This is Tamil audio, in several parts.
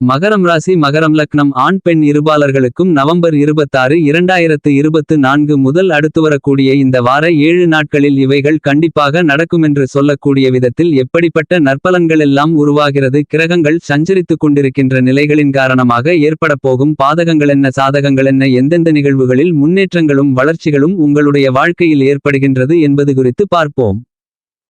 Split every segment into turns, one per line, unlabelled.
மகரம் ராசி மகரம் லக்னம் ஆண் பெண் இருபாலர்களுக்கும் நவம்பர் இருபத்தாறு இரண்டாயிரத்து இருபத்து நான்கு முதல் அடுத்து வரக்கூடிய இந்த வார ஏழு நாட்களில் இவைகள் கண்டிப்பாக நடக்குமென்று சொல்லக்கூடிய விதத்தில் எப்படிப்பட்ட நற்பலன்களெல்லாம் உருவாகிறது கிரகங்கள் சஞ்சரித்துக் கொண்டிருக்கின்ற நிலைகளின் காரணமாக ஏற்படப்போகும் பாதகங்களென்ன சாதகங்களென்ன எந்தெந்த நிகழ்வுகளில் முன்னேற்றங்களும் வளர்ச்சிகளும் உங்களுடைய வாழ்க்கையில் ஏற்படுகின்றது என்பது குறித்து பார்ப்போம்.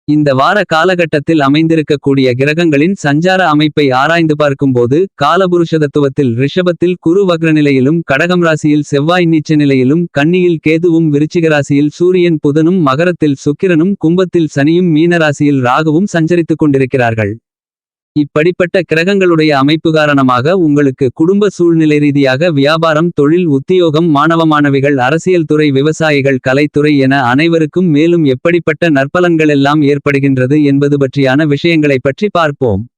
இந்த வார காலகட்டத்தில் அமைந்திருக்கக்கூடிய கிரகங்களின் சஞ்சார அமைப்பை ஆராய்ந்து பார்க்கும்போது காலபுருஷதத்துவத்தில் ரிஷபத்தில் குரு வக்ரநிலையிலும் கடகம் ராசியில் செவ்வாய் நீச்ச நிலையிலும் கன்னியில் கேதுவும் விருச்சிக ராசியில் சூரியன் புதனும் மகரத்தில் சுக்கிரனும் கும்பத்தில் சனியும் மீன ராசியில் ராகுவும் சஞ்சரித்துக் கொண்டிருக்கிறார்கள். இப்படிப்பட்ட கிரகங்களுடைய அமைப்பு காரணமாக உங்களுக்கு குடும்ப சூழ்நிலை ரீதியாக வியாபாரம் தொழில் உத்தியோகம் மாணவ மாணவிகள் அரசியல் துறை விவசாயிகள் கலைத்துறை என அனைவருக்கும் மேலும் எப்படிப்பட்ட நற்பலன்களெல்லாம் ஏற்படுகின்றது என்பது பற்றியான விஷயங்களைப் பற்றி பார்ப்போம்.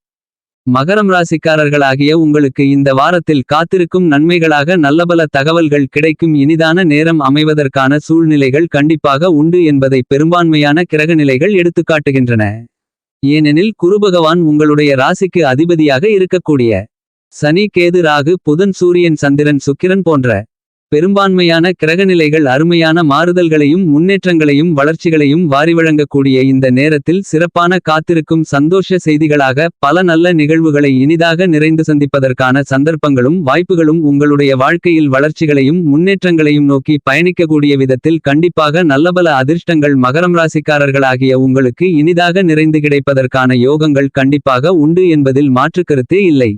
மகரம் ராசிக்காரர்களாகிய உங்களுக்கு இந்த வாரத்தில் காத்திருக்கும் நன்மைகளாக நல்லபல தகவல்கள் கிடைக்கும் இனிதான நேரம் அமைவதற்கான சூழ்நிலைகள் கண்டிப்பாக உண்டு என்பதை பெரும்பான்மையான கிரகநிலைகள் எடுத்துக்காட்டுகின்றன. ஏனெனில் குருபகவான் உங்களுடைய ராசிக்கு அதிபதியாக இருக்கக்கூடிய சனி கேது ராகு புதன் சூரியன் சந்திரன் சுக்கிரன் போன்ற பெரும்பான்மையான கிரகநிலைகள் அருமையான மாறுதல்களையும் முன்னேற்றங்களையும் வளர்ச்சிகளையும் வாரி வழங்கக்கூடிய இந்த நேரத்தில் சிறப்பான காத்திருக்கும் சந்தோஷ செய்திகளாக பல நல்ல நிகழ்வுகளை இனிதாக நிறைந்து சந்திப்பதற்கான சந்தர்ப்பங்களும் வாய்ப்புகளும் உங்களுடைய வாழ்க்கையில் வளர்ச்சிகளையும் முன்னேற்றங்களையும் நோக்கி பயணிக்கக்கூடிய விதத்தில் கண்டிப்பாக நல்லபல அதிர்ஷ்டங்கள் மகரம் ராசிக்காரர்களாகிய உங்களுக்கு இனிதாக நிறைந்து கிடைப்பதற்கான யோகங்கள் கண்டிப்பாக உண்டு என்பதில் மாற்றுக்கருத்தே இல்லை.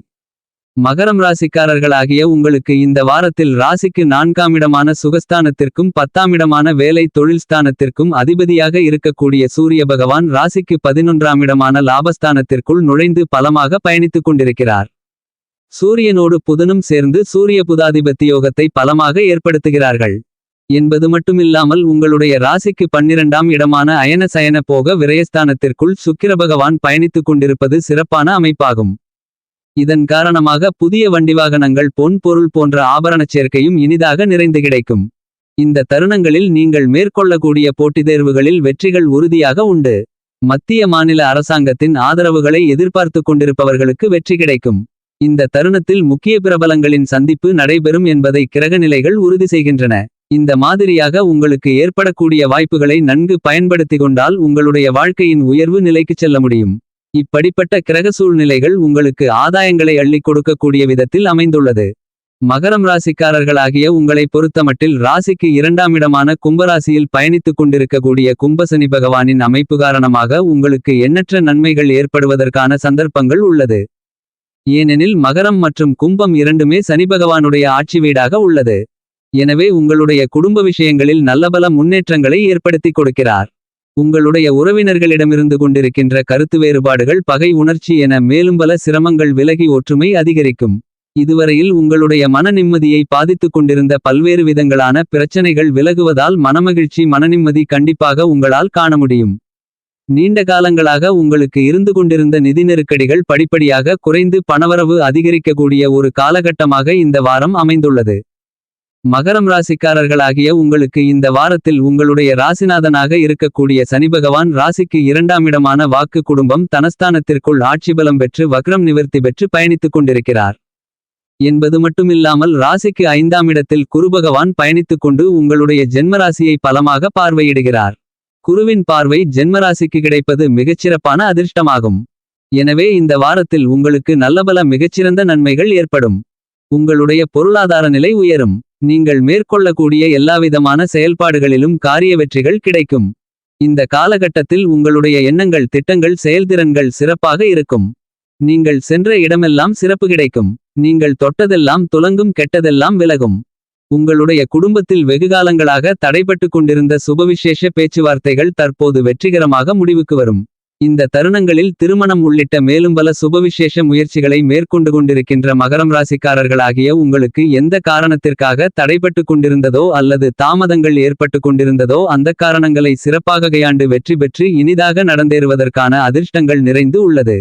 மகரம் ராசிக்காரர்களாகிய உங்களுக்கு இந்த வாரத்தில் ராசிக்கு நான்காமிடமான சுகஸ்தானத்திற்கும் பத்தாமிடமான வேலை தொழில் ஸ்தானத்திற்கும் அதிபதியாக இருக்கக்கூடிய சூரிய பகவான் ராசிக்கு பதினொன்றாமிடமான லாபஸ்தானத்திற்குள் நுழைந்து பலமாக பயணித்துக் கொண்டிருக்கிறார். சூரியனோடு புதனும் சேர்ந்து சூரிய புதாதிபத்தி யோகத்தை பலமாக ஏற்படுத்துகிறார்கள். என்பது மட்டுமில்லாமல் உங்களுடைய ராசிக்கு பன்னிரண்டாம் இடமான அயன சயன போக விரயஸ்தானத்திற்குள் சுக்கிர பகவான் பயணித்துக் கொண்டிருப்பது சிறப்பான அமைப்பாகும். இதன் காரணமாக புதிய வண்டி வாகனங்கள் பொன் பொருள் போன்ற ஆபரணச் சேர்க்கையும் இனிதாக நிறைந்து கிடைக்கும். இந்த தருணங்களில் நீங்கள் மேற்கொள்ளக்கூடிய போட்டித் தேர்வுகளில் வெற்றிகள் உறுதியாக உண்டு. மத்திய மாநில அரசாங்கத்தின் ஆதரவுகளை எதிர்பார்த்து கொண்டிருப்பவர்களுக்கு வெற்றி கிடைக்கும். இந்த தருணத்தில் முக்கிய பிரபலங்களின் சந்திப்பு நடைபெறும் என்பதை கிரகநிலைகள் உறுதி செய்கின்றன. இந்த மாதிரியாக உங்களுக்கு ஏற்படக்கூடிய வாய்ப்புகளை நன்கு பயன்படுத்திக் கொண்டால் உங்களுடைய வாழ்க்கையின் உயர்வு நிலைக்குச் செல்ல முடியும். இப்படிப்பட்ட கிரக சூழ்நிலைகள் உங்களுக்கு ஆதாயங்களை அள்ளிக் கொடுக்கக்கூடிய விதத்தில் அமைந்துள்ளது. மகரம் ராசிக்காரர்களாகிய உங்களை பொறுத்தமட்டில் ராசிக்கு இரண்டாம் இடமான கும்பராசியில் பயணித்துக் கொண்டிருக்கக்கூடிய கும்பசனி பகவானின் அமைப்பு காரணமாக உங்களுக்கு எண்ணற்ற நன்மைகள் ஏற்படுவதற்கான சந்தர்ப்பங்கள் உள்ளது. ஏனெனில் மகரம் மற்றும் கும்பம் இரண்டுமே சனி பகவானுடைய ஆட்சி வீடாக உள்ளது. எனவே உங்களுடைய குடும்ப விஷயங்களில் நல்லபல முன்னேற்றங்களை ஏற்படுத்திக் கொடுக்கிறார். உங்களுடைய உறவினர்களிடமிருந்து கொண்டிருக்கின்ற கருத்து வேறுபாடுகள் பகை உணர்ச்சி என மேலும் பல சிரமங்கள் விலகி ஒற்றுமை அதிகரிக்கும். இதுவரையில் உங்களுடைய மன நிம்மதியை பாதித்துக் கொண்டிருந்த பல்வேறு விதங்களான பிரச்சனைகள் விலகுவதால் மனமகிழ்ச்சி மனநிம்மதி கண்டிப்பாக உங்களால் காண முடியும். நீண்ட காலங்களாக உங்களுக்கு இருந்து கொண்டிருந்த நிதி நெருக்கடிகள் படிப்படியாக குறைந்து பணவரவு அதிகரிக்கக்கூடிய ஒரு காலகட்டமாக இந்த வாரம் அமைந்துள்ளது. மகரம் ராசிக்காரர்களாகிய உங்களுக்கு இந்த வாரத்தில் உங்களுடைய ராசிநாதனாக இருக்கக்கூடிய சனிபகவான் ராசிக்கு இரண்டாம் இடமான வாக்கு குடும்பம் தனஸ்தானத்திற்குள் ஆட்சிபலம் பெற்று வக்ரம் நிவர்த்தி பெற்று பயணித்துக் கொண்டிருக்கிறார். என்பது மட்டுமில்லாமல் ராசிக்கு ஐந்தாம் இடத்தில் குருபகவான் பயணித்துக் கொண்டு உங்களுடைய ஜென்மராசியை பலமாக பார்வையிடுகிறார். குருவின் பார்வை ஜென்மராசிக்கு கிடைப்பது மிகச்சிறப்பான அதிர்ஷ்டமாகும். எனவே இந்த வாரத்தில் உங்களுக்கு நல்லபல மிகச்சிறந்த நன்மைகள் ஏற்படும். உங்களுடைய பொருளாதார நிலை உயரும். நீங்கள் மேற்கொள்ளக்கூடிய எல்லாவிதமான செயல்பாடுகளிலும் காரிய வெற்றிகள் கிடைக்கும். இந்த காலகட்டத்தில் உங்களுடைய எண்ணங்கள் திட்டங்கள் செயல்திறன்கள் சிறப்பாக இருக்கும். நீங்கள் சென்ற இடமெல்லாம் சிறப்பு கிடைக்கும். நீங்கள் தொட்டதெல்லாம் துலங்கும் கெட்டதெல்லாம் விலகும். உங்களுடைய குடும்பத்தில் வெகுகாலங்களாக தடைபட்டு கொண்டிருந்த சுபவிசேஷ பேச்சுவார்த்தைகள் தற்போது வெற்றிகரமாக முடிவுக்கு வரும். இந்த தருணங்களில் திருமணம் உள்ளிட்ட மேலும் பல சுபவிசேஷ முயற்சிகளை மேற்கொண்டு கொண்டிருக்கின்ற மகரம் ராசிக்காரர்களாகிய உங்களுக்கு எந்த காரணத்திற்காக தடைபட்டு கொண்டிருந்ததோ அல்லது தாமதங்கள் ஏற்பட்டு கொண்டிருந்ததோ அந்த காரணங்களை சிறப்பாக கையாண்டு வெற்றி பெற்று இனிதாக நடந்தேறுவதற்கான அதிர்ஷ்டங்கள் நிறைந்து உள்ளது.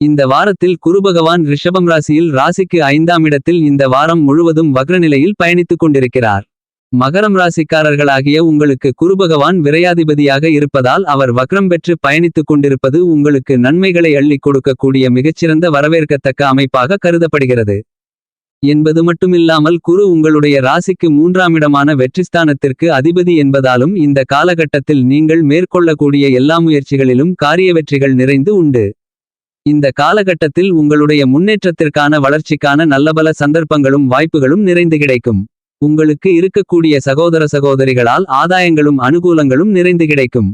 இந்த வாரத்தில் குருபகவான் ரிஷபம் ராசியில் ராசிக்கு ஐந்தாம் இடத்தில் இந்த வாரம் முழுவதும் வக்ரநிலையில் பயணித்துக் கொண்டிருக்கிறார். மகரம் ராசிக்காரர்களாகிய உங்களுக்கு குருபகவான் விரையாதிபதியாக இருப்பதால் அவர் வக்ரம் பெற்று பயணித்துக் கொண்டிருப்பது உங்களுக்கு நன்மைகளை அள்ளிக் கொடுக்கக்கூடிய மிகச்சிறந்த வரவேற்கத்தக்க அமைப்பாக கருதப்படுகிறது. என்பது மட்டுமில்லாமல் குரு உங்களுடைய ராசிக்கு மூன்றாமிடமான வெற்றிஸ்தானத்திற்கு அதிபதி என்பதாலும் இந்த காலகட்டத்தில் நீங்கள் மேற்கொள்ளக்கூடிய எல்லா முயற்சிகளிலும் காரிய வெற்றிகள் நிறைந்து உண்டு. இந்த காலகட்டத்தில் உங்களுடைய முன்னேற்றத்திற்கான வளர்ச்சிக்கான நல்லபல சந்தர்ப்பங்களும் வாய்ப்புகளும் நிறைந்து கிடைக்கும். உங்களுக்கு இருக்கக்கூடிய சகோதர சகோதரிகளால் ஆதாயங்களும் அனுகூலங்களும் நிறைந்து கிடைக்கும்.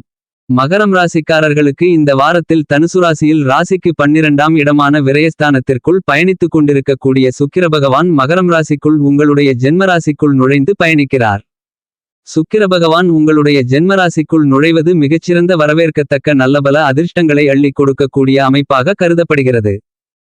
மகரம் ராசிக்காரர்களுக்கு இந்த வாரத்தில் தனுசு ராசியில் ராசிக்கு பன்னிரண்டாம் இடமான விரயஸ்தானத்திற்குள் பயணித்துக் கொண்டிருக்கக்கூடிய சுக்கிர பகவான் மகரம் ராசிக்குள் உங்களுடைய ஜென்ம ராசிக்குள் நுழைந்து பயணிக்கிறார். சுக்கிர பகவான் உங்களுடைய ஜென்ம ராசிக்குள் நுழைவது மிகச்சிறந்த வரவேற்கத்தக்க நல்லபல அதிர்ஷ்டங்களை அள்ளிக் கொடுக்கக்கூடிய அமைப்பாக கருதப்படுகிறது.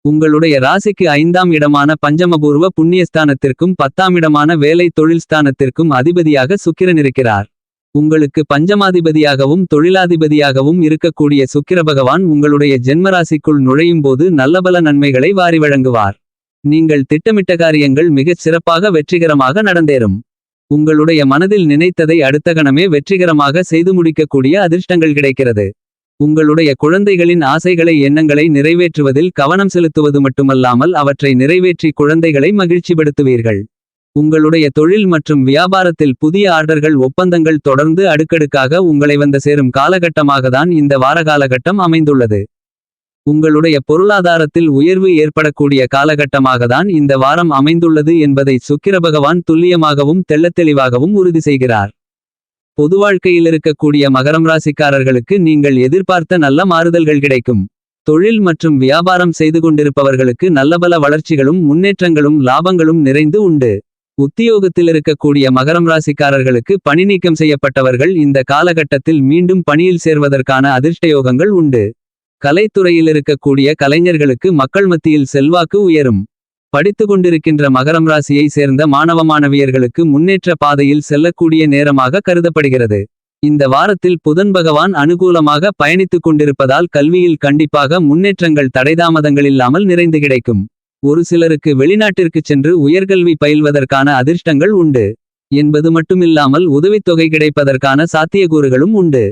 உங்களுடைய ராசிக்கு ஐந்தாம் இடமான பஞ்சமபூர்வ புண்ணியஸ்தானத்திற்கும் பத்தாம் இடமான வேலை தொழில் ஸ்தானத்திற்கும் அதிபதியாக சுக்கிரன் இருக்கிறார். உங்களுக்கு பஞ்சமாதிபதியாகவும் தொழிலாதிபதியாகவும் இருக்கக்கூடிய சுக்கிர பகவான் உங்களுடைய ஜென்மராசிக்குள் நுழையும் போது நல்லபல நன்மைகளை வாரி வழங்குவார். நீங்கள் திட்டமிட்ட காரியங்கள் மிகச் சிறப்பாக வெற்றிகரமாக நடந்தேறும். உங்களுடைய மனதில் நினைத்ததை அடுத்த கணமே வெற்றிகரமாக செய்து முடிக்கக்கூடிய அதிர்ஷ்டங்கள் கிடைக்கிறது. உங்களுடைய குழந்தைகளின் ஆசைகளை எண்ணங்களை நிறைவேற்றுவதில் கவனம் செலுத்துவது மட்டுமல்லாமல் அவற்றை நிறைவேற்றி குழந்தைகளை மகிழ்ச்சிப்படுத்துவீர்கள். உங்களுடைய தொழில் மற்றும் வியாபாரத்தில் புதிய ஆர்டர்கள் ஒப்பந்தங்கள் தொடர்ந்து அடுக்கடுக்காக உங்களை வந்து சேரும் காலகட்டமாகத்தான் இந்த வார காலகட்டம் அமைந்துள்ளது. உங்களுடைய பொருளாதாரத்தில் உயர்வு ஏற்படக்கூடிய காலகட்டமாகத்தான் இந்த வாரம் அமைந்துள்ளது என்பதை சுக்கிர பகவான் துல்லியமாகவும் தெள்ளத்தெளிவாகவும் உறுதி செய்கிறார். பொது வாழ்க்கையில் இருக்கக்கூடிய மகரம் ராசிக்காரர்களுக்கு நீங்கள் எதிர்பார்த்த நல்ல மாறுதல்கள் கிடைக்கும். தொழில் மற்றும் வியாபாரம் செய்து கொண்டிருப்பவர்களுக்கு நல்லபல வளர்ச்சிகளும் முன்னேற்றங்களும் லாபங்களும் நிறைந்து உண்டு. உத்தியோகத்தில் இருக்கக்கூடிய மகரம் ராசிக்காரர்களுக்கு பணி நீக்கம் செய்யப்பட்டவர்கள் இந்த காலகட்டத்தில் மீண்டும் பணியில் சேர்வதற்கான அதிர்ஷ்டயோகங்கள் உண்டு. கலைத்துறையில் இருக்கக்கூடிய கலைஞர்களுக்கு மக்கள் மத்தியில் செல்வாக்கு உயரும். படித்து கொண்டிருக்கின்ற மகரம் ராசியை சேர்ந்த மாணவ மாணவியர்களுக்கு முன்னேற்ற பாதையில் செல்லக்கூடிய நேரமாக கருதப்படுகிறது. இந்த வாரத்தில் புதன் பகவான் அனுகூலமாக பயணித்துக் கொண்டிருப்பதால் கல்வியில் கண்டிப்பாக முன்னேற்றங்கள் தடைதாமதங்களில்லாமல் நிறைந்து கிடைக்கும். ஒரு சிலருக்கு வெளிநாட்டிற்குச் சென்று உயர்கல்வி பயில்வதற்கான அதிர்ஷ்டங்கள் உண்டு. என்பது மட்டுமில்லாமல் உதவித்தொகை கிடைப்பதற்கான சாத்தியக்கூறுகளும் உண்டு.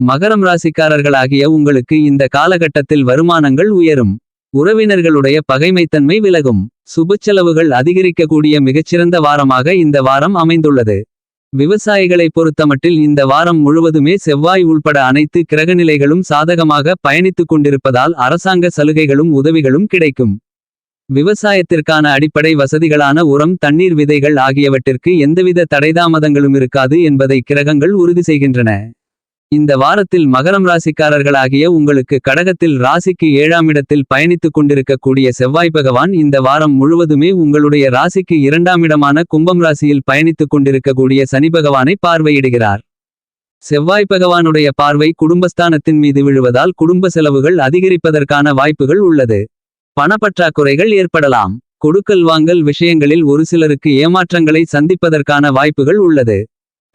மகரம் ராசிக்காரர்களாகிய உங்களுக்கு இந்த காலகட்டத்தில் வருமானங்கள் உயரும். உறவினர்களுடைய பகைமைத்தன்மை விலகும். சுபச்செலவுகள் அதிகரிக்கக்கூடிய மிகச்சிறந்த வாரமாக இந்த வாரம் அமைந்துள்ளது. விவசாயிகளை பொறுத்தமட்டில் இந்த வாரம் முழுவதுமே செவ்வாய் உள்பட அனைத்து கிரகநிலைகளும் சாதகமாக பயணித்துக் கொண்டிருப்பதால் அரசாங்க சலுகைகளும் உதவிகளும் கிடைக்கும். விவசாயத்திற்கான அடிப்படை வசதிகளான உரம் தண்ணீர் விதைகள் ஆகியவற்றிற்கு எந்தவித தடைதாமதங்களும் இருக்காது என்பதை கிரகங்கள் உறுதி செய்கின்றன. இந்த வாரத்தில் மகரம் ராசிக்காரர்களாகிய உங்களுக்கு கடகத்தில் ராசிக்கு ஏழாம் இடத்தில் பயணித்துக் கொண்டிருக்கக்கூடிய செவ்வாய் பகவான் இந்த வாரம் முழுவதுமே உங்களுடைய ராசிக்கு இரண்டாம் இடமான கும்பம் ராசியில் பயணித்துக் கொண்டிருக்கக்கூடிய சனி பகவானை பார்வையிடுகிறார். செவ்வாய் பகவானுடைய பார்வை குடும்பஸ்தானத்தின் மீது விழுவதால் குடும்ப செலவுகள் அதிகரிப்பதற்கான வாய்ப்புகள் உள்ளது. பணப்பற்றாக்குறைகள் ஏற்படலாம். கொடுக்கல் வாங்கல் விஷயங்களில் ஒரு சிலருக்கு ஏமாற்றங்களை சந்திப்பதற்கான வாய்ப்புகள் உள்ளது.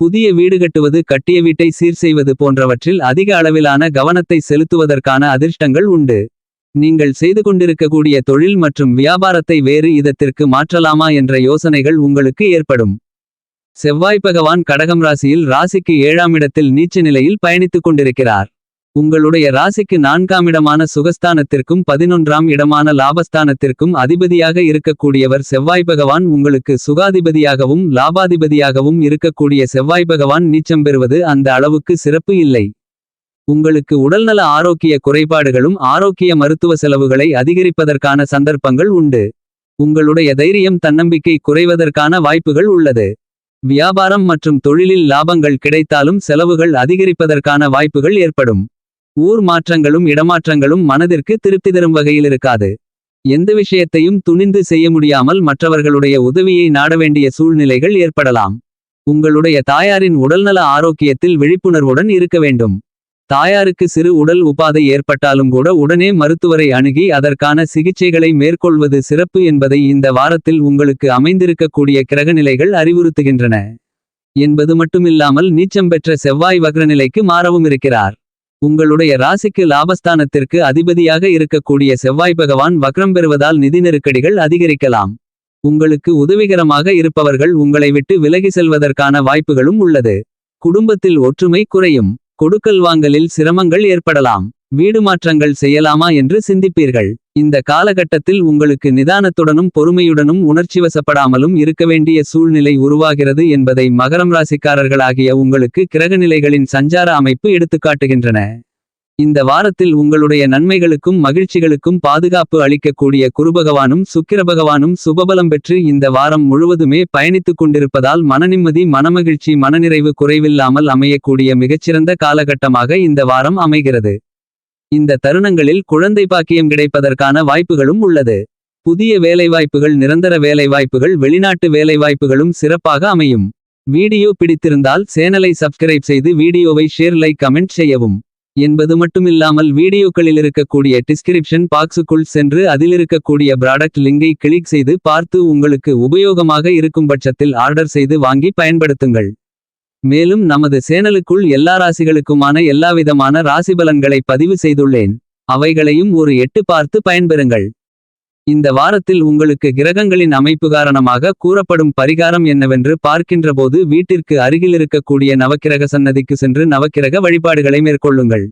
புதிய வீடு கட்டுவது கட்டிய வீட்டை சீர் செய்வது போன்றவற்றில் அதிக அளவிலான கவனத்தை செலுத்துவதற்கான அதிர்ஷ்டங்கள் உண்டு. நீங்கள் செய்து கொண்டிருக்கக்கூடிய தொழில் மற்றும் வியாபாரத்தை வேறு இதத்திற்கு மாற்றலாமா என்ற யோசனைகள் உங்களுக்கு ஏற்படும். செவ்வாய் பகவான் கடகம் ராசியில் ராசிக்கு ஏழாம் இடத்தில் நீச்ச நிலையில் பயணித்துக் கொண்டிருக்கிறார். உங்களுடைய ராசிக்கு நான்காம் இடமான சுகஸ்தானத்திற்கும் பதினொன்றாம் இடமான லாபஸ்தானத்திற்கும் அதிபதியாக இருக்கக்கூடியவர் செவ்வாய் பகவான் உங்களுக்கு சுகாதிபதியாகவும் லாபாதிபதியாகவும் இருக்கக்கூடிய செவ்வாய் பகவான் நீச்சம் பெறுவது அந்த அளவுக்கு சிறப்பு இல்லை. உங்களுக்கு உடல்நல ஆரோக்கிய குறைபாடுகளும் ஆரோக்கிய மருத்துவ செலவுகளை அதிகரிப்பதற்கான சந்தர்ப்பங்கள் உண்டு. உங்களுடைய தைரியம் தன்னம்பிக்கை குறைவதற்கான வாய்ப்புகள் உள்ளது. வியாபாரம் மற்றும் தொழிலில் லாபங்கள் கிடைத்தாலும் செலவுகள் அதிகரிப்பதற்கான வாய்ப்புகள் ஏற்படும். ஊர் மாற்றங்களும் இடமாற்றங்களும் மனதிற்கு திருப்தி தரும் வகையில் இருக்காது. எந்த விஷயத்தையும் துணிந்து செய்ய முடியாமல் மற்றவர்களுடைய உதவியை நாட வேண்டிய சூழ்நிலைகள் ஏற்படலாம். உங்களுடைய தாயாரின் உடல்நல ஆரோக்கியத்தில் விழிப்புணர்வுடன் இருக்க வேண்டும். தாயாருக்கு சிறு உடல் உபாதை ஏற்பட்டாலும் கூட உடனே மருத்துவரை அணுகி அதற்கான சிகிச்சைகளை மேற்கொள்வது சிறப்பு என்பதை இந்த வாரத்தில் உங்களுக்கு அமைந்திருக்கக்கூடிய கிரகநிலைகள் அறிவுறுத்துகின்றன. என்பது மட்டுமில்லாமல் நீச்சம் பெற்ற செவ்வாய் வக்ரநிலைக்கு மாறவும் இருக்கிறார். உங்களுடைய ராசிக்கு லாபஸ்தானத்திற்கு அதிபதியாக இருக்கக்கூடிய செவ்வாய் பகவான் வக்ரம் பெறுவதால் நிதி நெருக்கடிகள் அதிகரிக்கலாம். உங்களுக்கு உதவிகரமாக இருப்பவர்கள் உங்களை விட்டு விலகி செல்வதற்கான வாய்ப்புகளும் உள்ளது. குடும்பத்தில் ஒற்றுமை குறையும். கொடுக்கல் வாங்கலில் சிரமங்கள் ஏற்படலாம். வீடு மாற்றங்கள் செய்யலாமா என்று சிந்திப்பீர்கள். இந்த காலகட்டத்தில் உங்களுக்கு நிதானத்துடனும் பொறுமையுடனும் உணர்ச்சிவசப்படாமலும் இருக்க வேண்டிய சூழ்நிலை உருவாகிறது என்பதை மகரம் ராசிக்காரர்களாகிய உங்களுக்கு கிரகநிலைகளின் சஞ்சார அமைப்பு எடுத்துக்காட்டுகின்றன இந்த வாரத்தில் உங்களுடைய நன்மைகளுக்கும் மகிழ்ச்சிகளுக்கும் பாதுகாப்பு அளிக்கக்கூடிய குருபகவானும் சுக்கிரபகவானும் சுபபலம் பெற்று இந்த வாரம் முழுவதுமே பயணித்துக் கொண்டிருப்பதால் மனநிம்மதி மனமகிழ்ச்சி மனநிறைவு குறைவில்லாமல் அமையக்கூடிய மிகச்சிறந்த காலகட்டமாக இந்த வாரம் அமைகிறது. இந்த தருணங்களில் குழந்தை பாக்கியம் கிடைப்பதற்கான வாய்ப்புகளும் உள்ளது. புதிய வேலைவாய்ப்புகள் நிரந்தர வேலைவாய்ப்புகள் வெளிநாட்டு வேலைவாய்ப்புகளும் சிறப்பாக அமையும். வீடியோ பிடித்திருந்தால் சேனலை சப்ஸ்கிரைப் செய்து வீடியோவை ஷேர் லைக் கமெண்ட் செய்யவும். என்பது மட்டுமில்லாமல் வீடியோக்களில் இருக்கக்கூடிய டிஸ்கிரிப்ஷன் பாக்ஸுக்குள் சென்று அதிலிருக்கக்கூடிய ப்ராடக்ட் லிங்கை கிளிக் செய்து பார்த்து உங்களுக்கு உபயோகமாக இருக்கும் பட்சத்தில் ஆர்டர் செய்து வாங்கி பயன்படுத்துங்கள். மேலும் நமது சேனலுக்குள் எல்லா ராசிகளுக்குமான எல்லாவிதமான ராசிபலன்களை பதிவு செய்துள்ளேன். அவைகளையும் ஒரு எட்டு பார்த்து பயன்பெறுங்கள். இந்த வாரத்தில் உங்களுக்கு கிரகங்களின் அமைப்பு காரணமாக கூறப்படும் பரிகாரம் என்னவென்று பார்க்கின்றபோது வீட்டிற்கு அருகில் இருக்கக்கூடிய நவக்கிரக சன்னதிக்கு சென்று நவக்கிரக வழிபாடுகளை மேற்கொள்ளுங்கள்.